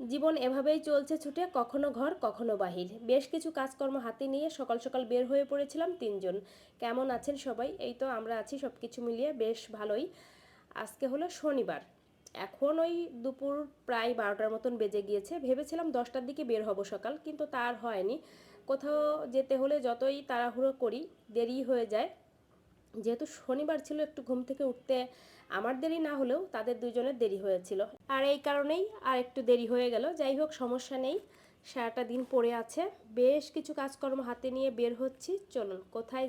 জীবন এভাবেই চলছে ছুটে, কখনো ঘর, কখনো বাহির। বেশ কিছু কাজকর্ম হাতে নিয়ে সকাল সকাল বের হয়ে পড়েছিলাম তিনজন। কেমন আছেন সবাই? এই তো আমরা আছি সব কিছু মিলিয়ে বেশ ভালোই। আজকে হলো শনিবার। এখন ওই দুপুর প্রায় বারোটার মতন বেজে গিয়েছে। ভেবেছিলাম দশটার দিকে বের হব সকাল, কিন্তু তার হয়নি। কোথাও যেতে হলে যতই তাড়াহুড়ো করি, দেরি হয়ে যায়। যেহেতু শনিবার ছিল একটু ঘুম থেকে উঠতে আমার দেরি না হলেও তাদের দুজনের দেরি হয়েছিল। আর এই কারণেই আর একটু দেরি হয়ে গেল। যাই হোক, সমস্যা নেই। সারাটা দিন পড়ে আছে। বেশ কিছু কাজকর্ম হাতে নিয়ে বের হচ্ছি। চলুন, কোথায়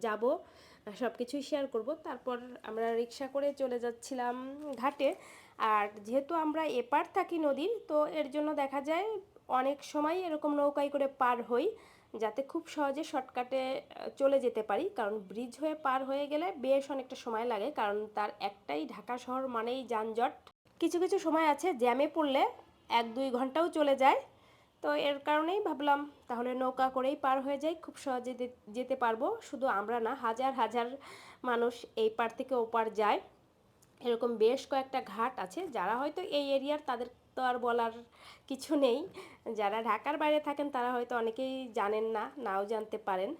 যাব সব কিছুই শেয়ার করব। তারপর আমরা রিক্সা করে চলে যাচ্ছিলাম ঘাটে। আর যেহেতু আমরা এপার থাকি নদীর, তো এর জন্য দেখা যায় অনেক সময় এরকম নৌকায় করে পার হই। যাতে খুব সহজে শর্টকাটে চলে যেতে পারি। কারণ ব্রিজ হয়ে পার হয়ে গেলে বেশ অনেকটা সময় লাগে। কারণ তার একটাই ঢাকা শহর মানেই যানজট। কিছু কিছু সময় আছে জ্যামে পড়লে এক, দুই ঘন্টাও চলে যায়। তো এর কারণেই ভাবলাম তাহলে নৌকা করেই পার হয়ে যাই। খুব সহজে যেতে পারব। শুধু আমরা না, হাজার হাজার মানুষ এই পার থেকে ওপার যায়। এরকম বেশ কয়েকটা ঘাট আছে। যারা হয়তো এই এরিয়ার তাদের তো আর বলার কিছু নেই। যারা ঢাকার বাইরে থাকেন, তারা হয়তো অনেকেই জানেন না, নাও জানতে পারেন।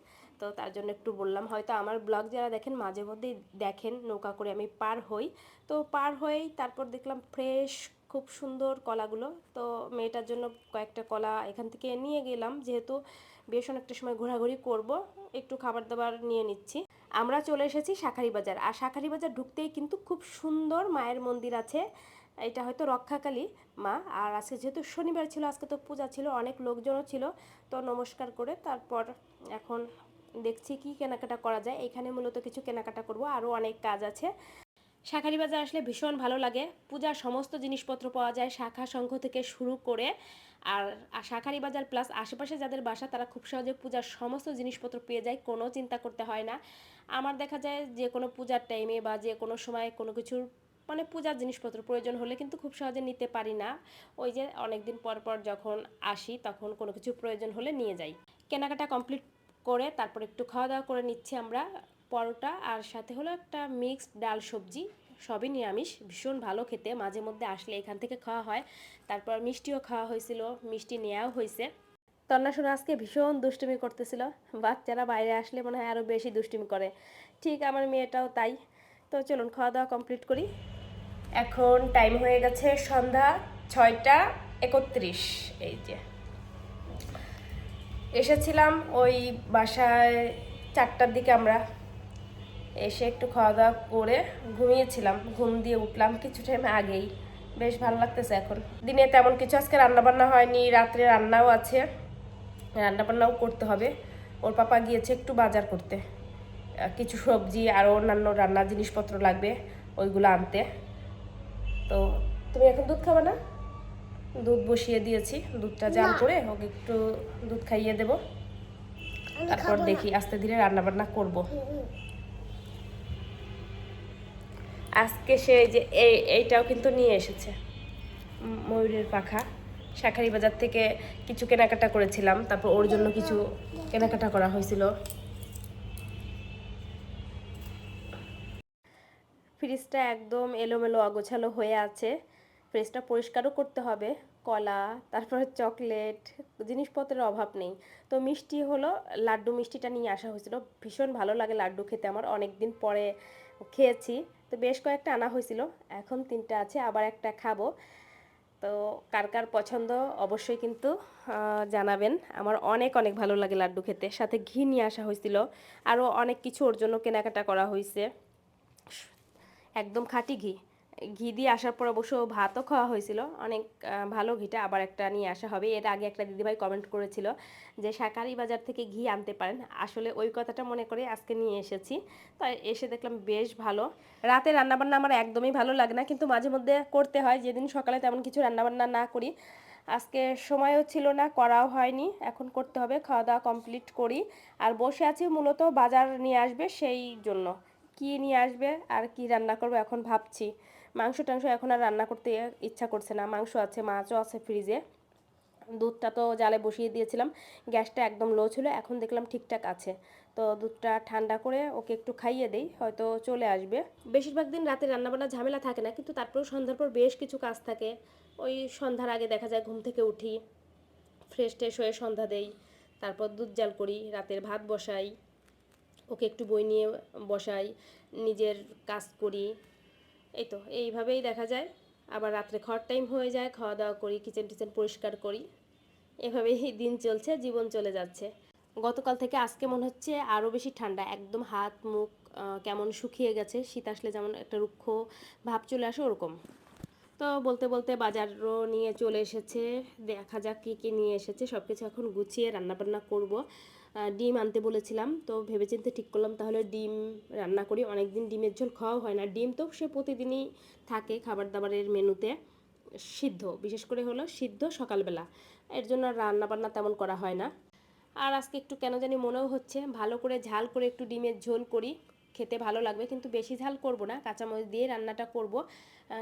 তো তার জন্য একটু বললাম, হয়তো আমার ব্লগ যারা দেখেন, মাঝে মধ্যেই দেখেন নৌকা করে আমি পার হই। তো পার হয়েই তারপর দেখলাম ফ্রেশ খুব সুন্দর কলাগুলো। তো মেয়েটার জন্য কয়েকটা কলা এখান থেকে নিয়ে গেলাম, যেহেতু বেশ অনেকটা সময় ঘোরাঘুরি করব, একটু খাবার দাবার নিয়ে নিচ্ছি। আমরা চলে এসেছি শাখারি বাজার। আর শাখারি বাজার ঢুকতেই কিন্তু খুব সুন্দর মায়ের মন্দির আছে। এটা হয়তো রক্ষাকালী মা, আর আজকে যেহেতু শনিবার ছিল, আজকে তো পূজা ছিল, অনেক লোকজনও ছিল, তো নমস্কার করে তারপর এখন দেখছি কি কেনাকাটা করা যায়। এখানে মূলত কিছু কেনাকাটা করব, আরও অনেক কাজ আছে। শাখারি বাজার আসলে ভীষণ ভালো লাগে। পূজার সমস্ত জিনিসপত্র পাওয়া যায় শাখা সংঘ থেকে শুরু করে, আর শাখারি বাজার প্লাস আশেপাশে যাদের বাসা, তারা খুব সহজে পূজার সমস্ত জিনিসপত্র পেয়ে যায়, কোনো চিন্তা করতে হয় না। আমার দেখা যায় যে কোনো পূজার টাইমে বা যে কোনো সময় কোনো কিছুর মানে পূজার জিনিসপত্র প্রয়োজন হলে কিন্তু খুব সহজে নিতে পারি না। ওই যে অনেক দিন পর পর যখন আসি তখন কোনো কিছু প্রয়োজন হলে নিয়ে যাই। কেনাকাটা কমপ্লিট করে তারপর একটু খাওয়া দাওয়া করে নিচ্ছি আমরা পরোটা আর সাথে হলো একটা মিক্সড ডাল সবজি। সবই নিরামিষ, ভীষণ ভালো খেতে। মাঝে মধ্যে আসলে এখান থেকে খাওয়া হয়। তারপর মিষ্টিও খাওয়া হয়েছিল, মিষ্টি নেওয়াও হয়েছে। তন্না শোনা, আজকে ভীষণ দুষ্টুমি করতেছিল। বাচ্চারা বাইরে আসলে মনে হয় আরও বেশি দুষ্টুমি করে। ঠিক আমার মেয়েটাও তাই। তো চলুন, খাওয়া দাওয়া কমপ্লিট করি। এখন টাইম হয়ে গেছে সন্ধ্যা ছয়টা একত্রিশ, এই যে। এসেছিলাম ওই বাসায় চারটার দিকে আমরা। এসে একটু খাওয়া দাওয়া করে ঘুমিয়েছিলাম, ঘুম দিয়ে উঠলাম কিছু টাইম আগেই। বেশ ভালো লাগতেছে এখন। দিনে তেমন কিছু আজকে রান্নাবান্না হয়নি, রাত্রে রান্নাও আছে। রান্নাবান্নাও করতে হবে। ওর পাপা গিয়েছে একটু বাজার করতে। কিছু সবজি আর অন্যান্য রান্নার জিনিসপত্র লাগবে, ওইগুলো আনতে। তো তুমি এখন দুধ খাবে না? দুধ বসিয়ে দিয়েছি দুধটা জাল করে ওকে একটু দুধ খাইয়ে দেব। তারপর দেখি আস্তে ধীরে রান্না বান্না করব আজকে সে যে এই এইটাও কিন্তু নিয়ে এসেছে। ময়ূরের পাখা। শাখারি বাজার থেকে কিছু কেনাকাটা করেছিলাম তারপর ওর জন্য কিছু কেনাকাটা করা হয়েছিল। ফ্রিজটা একদম এলোমেলো অগোছালো হয়ে আছে। ফ্রিজটা পরিষ্কারও করতে হবে। কলা, তারপরে চকলেট, জিনিসপত্রের অভাব নেই। তো মিষ্টি হলো, লাড্ডু মিষ্টিটা নিয়ে আসা হয়েছিল। ভীষণ ভালো লাগে লাড্ডু খেতে। আমার অনেক দিন পরে খেয়েছি। তো বেশ কয়েকটা আনা হয়েছিল। এখন তিনটা আছে, আবার একটা খাব। তো কার কার পছন্দ অবশ্যই কিন্তু জানাবেন। আমার অনেক অনেক ভালো লাগে লাড্ডু খেতে। সাথে ঘি নিয়ে আসা হয়েছিল। আরও অনেক কিছু ওর জন্য কেনাকাটা করা হয়েছে। একদম খাঁটি ঘি। ঘি দিয়ে আসার পর অবশ্য ভাতও খাওয়া হয়েছিল। অনেক ভালো ঘিটা আবার একটা নিয়ে আসা হবে। এর আগে একটা দিদিভাই কমেন্ট করেছিল যে শাকারি বাজার থেকে ঘি আনতে পারেন। আসলে ওই কথাটা মনে করে আজকে নিয়ে এসেছি। তো এসে দেখলাম বেশ ভালো। রাতে রান্নাবান্না আমার একদমই ভালো লাগে না, কিন্তু মাঝে মধ্যে করতে হয়। যেদিন সকালে তেমন কিছু রান্নাবান্না না করি। আজকে সময়ও ছিল না, করাও হয়নি। এখন করতে হবে। খাওয়া দাওয়া কমপ্লিট করি। আর বসে আছি মূলত বাজার নিয়ে আসবে সেই জন্য। কি নিয়ে আসবে আর কি রান্না করব এখন ভাবছি। মাংস টাংস এখন আর রান্না করতে ইচ্ছা করছে না। মাংস আছে, মাছও আছে ফ্রিজে দুধটা তো জালে বসিয়ে দিয়েছিলাম, গ্যাসটা একদম লো ছিল, এখন দেখলাম ঠিকঠাক আছে। তো দুধটা ঠান্ডা করে ওকে একটু খাইয়ে দেই, হয়তো চলে আসবে। বেশিরভাগ দিন রাতে রান্নাবান্না ঝামেলা থাকে না, কিন্তু তারপরেও সন্ধ্যার পর বেশ কিছু কাজ থাকে। ওই সন্ধ্যার আগে দেখা যায় ঘুম থেকে উঠি ফ্রেশ ট্রেশ হয়ে সন্ধ্যা দেই, তারপর দুধ জাল করি, রাতের ভাত বসাই। ওকে একটু বই নিয়ে বসাই, নিজের কাজ করি। এই তো, এইভাবেই দেখা যায়। আবার রাত্রে খাওয়ার টাইম হয়ে যায়, খাওয়া দাওয়া করি কিচেন টিচেন পরিষ্কার করি। এভাবেই দিন চলছে, জীবন চলে যাচ্ছে। গতকাল থেকে আজকে মনে হচ্ছে আরও বেশি ঠান্ডা, একদম হাত, মুখ কেমন শুকিয়ে গেছে, শীত আসলে যেমন একটা রুক্ষ ভাব চলে আসে ওরকম। তো বলতে বলতে বাজারও নিয়ে চলে এসেছে, দেখা যাক কী কী নিয়ে এসেছে সব কিছু এখন গুছিয়ে রান্নাবান্না করব। ডিম আনতে বলেছিলাম, তো ভেবেচিন্তে ঠিক করলাম, তাহলে ডিম রান্না করি। অনেক দিন ডিমের ঝোল খাওয়া হয় না। ডিম তো সে প্রতিদিনই থাকে খাবার দাবারের মেনুতে, সিদ্ধ, বিশেষ করে হলো সিদ্ধ সকালবেলা। এর জন্য রান্না বান্না তেমন করা হয় না। আর আজকে একটু কেন জানি মনেও হচ্ছে, ভালো করে ঝাল করে একটু ডিমের ঝোল করি, খেতে ভালো লাগবে, কিন্তু বেশি ঝাল করব না, কাঁচামরিচ দিয়ে রান্নাটা করব।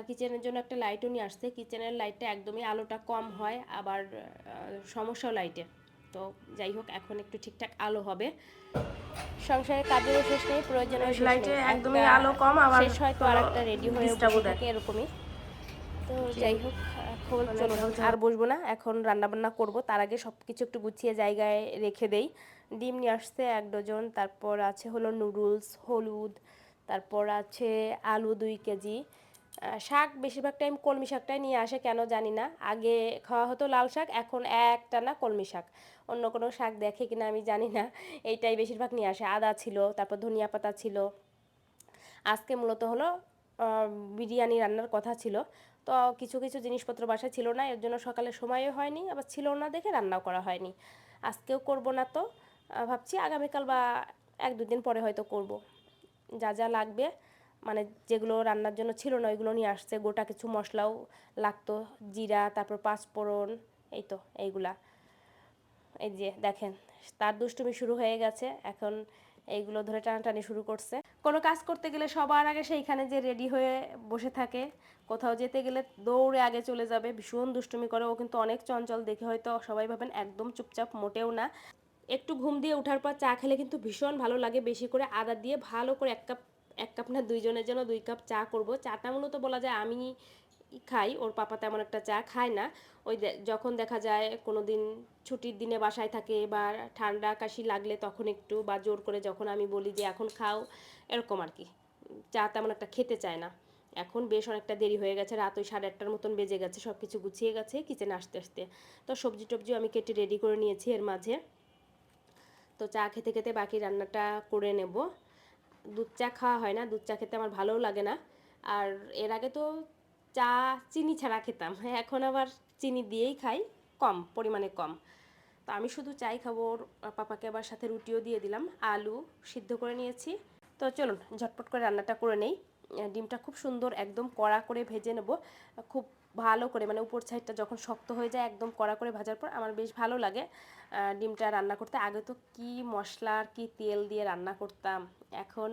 কিচেনের জন্য একটা লাইটও নিয়ে আসছে। কিচেনের লাইটটা একদমই আলোটা কম হয়, আবার সমস্যাও লাইটে তো যাই হোক এখন একটু ঠিকঠাক আলো হবে। সংসারের কাজেরও শেষ নেই নেই। একদমই আলো কম, আবার শেষ হয় তো আর একটা রেডি হয়ে। থাকে এরকমই। তো যাই হোক এখন চলো আর বসবো না। এখন রান্না বান্না করব। তার আগে সব কিছু একটু গুছিয়ে জায়গায় রেখে দেই। ডিম নিয়ে আসছে এক ডজন। তারপর আছে হলো নুডলস হলুদ। তারপর আছে আলু দুই কেজি। শাক, বেশিরভাগ টাইম কলমি শাকটাই নিয়ে আসে, কেন জানি না। আগে খাওয়া হতো লাল শাক, এখন একটা না কলমি শাক। অন্য কোনো শাক দেখে কিনা আমি জানি না, এইটাই বেশিরভাগ নিয়ে আসে। আদা ছিল, তারপর ধনিয়া পাতা ছিল। আজকে মূলত হলো বিরিয়ানি রান্নার কথা ছিল। তো কিছু কিছু জিনিসপত্র বাসায় ছিল না, এর জন্য সকালে সময়ও হয়নি, আবার ছিল না দেখে রান্নাও করা হয়নি। আজকেও করব না তো ভাবছি আগামীকাল বা এক, দুদিন পরে হয়তো করব। যা যা লাগবে মানে যেগুলো রান্নার জন্য ছিল না, ওইগুলো নিয়ে আসছে। গোটা কিছু মশলাও লাগতো, জিরা, তারপর পাঁচফোড়ন, এই তো, এইগুলা। এই যে, দেখেন, তার দুষ্টুমি শুরু হয়ে গেছে। এখন এইগুলো ধরে টানাটানি শুরু করছে। কোনো কাজ করতে গেলে সবার আগে সেইখানে যে রেডি হয়ে বসে থাকে, কোথাও যেতে গেলে দৌড়ে আগে চলে যাবে। ভীষণ দুষ্টুমি করে। ও কিন্তু অনেক চঞ্চল। দেখে হয়তো সবাই ভাবেন একদম চুপচাপ, মোটেও না। একটু ঘুম দিয়ে ওঠার পর চা খেলে কিন্তু ভীষণ ভালো লাগে। বেশি করে আদা দিয়ে ভালো করে এক কাপ এক কাপ না দুইজনের জন্য দুই কাপ চা করব। চাটা মূলত বলা যায় আমি খাই, ওর পাপা তেমন একটা চা খায় না। ওই যখন দেখা যায় কোনো দিন ছুটির দিনে বাসায় থাকে বা ঠান্ডা কাশি লাগলে তখন একটু বা জোর করে যখন আমি বলি যে এখন খাও, এরকম আর কি। চা তেমন একটা খেতে চায় না। এখন বেশ অনেকটা দেরি হয়ে গেছে, রাত ওই সাড়ে আটটার মতন বেজে গেছে সব কিছু গুছিয়ে গেছে কিচেনে আসতে আসতে। তো সবজি টবজিও আমি কেটে রেডি করে নিয়েছি এর মাঝে। তো চা খেতে খেতে বাকি রান্নাটা করে নেব। দুধ চা খাওয়া হয় না দুধ চা খেতে আমার ভালোও লাগে না। আর এর আগে তো চা, চিনি ছাড়া খেতাম। এখন আবার চিনি দিয়েই খাই, কম, পরিমাণে কম। তো আমি শুধু চাই খাব পাপাকে আবার সাথে রুটিও দিয়ে দিলাম, আলু সিদ্ধ করে নিয়েছি। তো চলুন, ঝটপট করে রান্নাটা করে নেই। ডিমটা খুব সুন্দর একদম কড়া করে ভেজে নেব। খুব ভালো করে মানে উপর সাইডটা যখন শক্ত হয়ে যায় একদম কড়া করে ভাজার পর আমার বেশ ভালো লাগে ডিমটা রান্না করতে। আগে তো কি মশলা আর কি তেল দিয়ে রান্না করতাম, এখন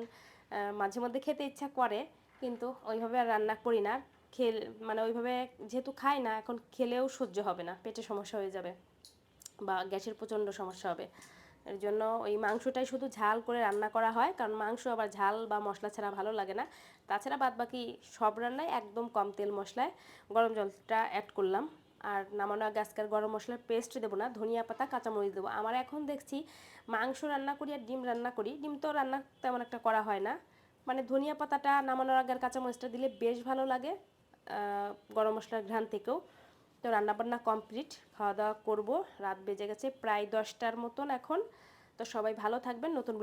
মাঝে মধ্যে খেতে ইচ্ছা করে, কিন্তু ওইভাবে আর রান্না করি না। খেল মানে ওইভাবে যেহেতু খাই না, এখন খেলেও সহ্য হবে না, পেটে সমস্যা হয়ে যাবে বা গ্যাসের প্রচণ্ড সমস্যা হবে। এর জন্য ওই মাংসটাই শুধু ঝাল করে রান্না করা হয়, কারণ মাংস আবার ঝাল বা মশলা ছাড়া ভালো লাগে না। তাছাড়া বাদ বাকি সব রান্নায় একদম কম তেল মশলায়। গরম জলটা অ্যাড করলাম। আর নামানো আগে আজকের গরম মশলার পেস্ট দেবো না, ধনিয়া পাতা, কাঁচামরিচ দেবো। আমার এখন দেখছি মাংস রান্না করি আর ডিম রান্না করি, ডিম তো রান্না তেমন একটা করা হয় না। মানে ধনিয়া পাতাটা নামানোর আগে আর কাঁচামরিচটা দিলে বেশ ভালো লাগে গরম মশলার ঘ্রাণ থেকেও। তো রান্নাবান্না কমপ্লিট, খাওয়া দাওয়া করব। রাত বেজে গেছে প্রায় দশটার মতন এখন। তো সবাই ভালো থাকবেন, নতুন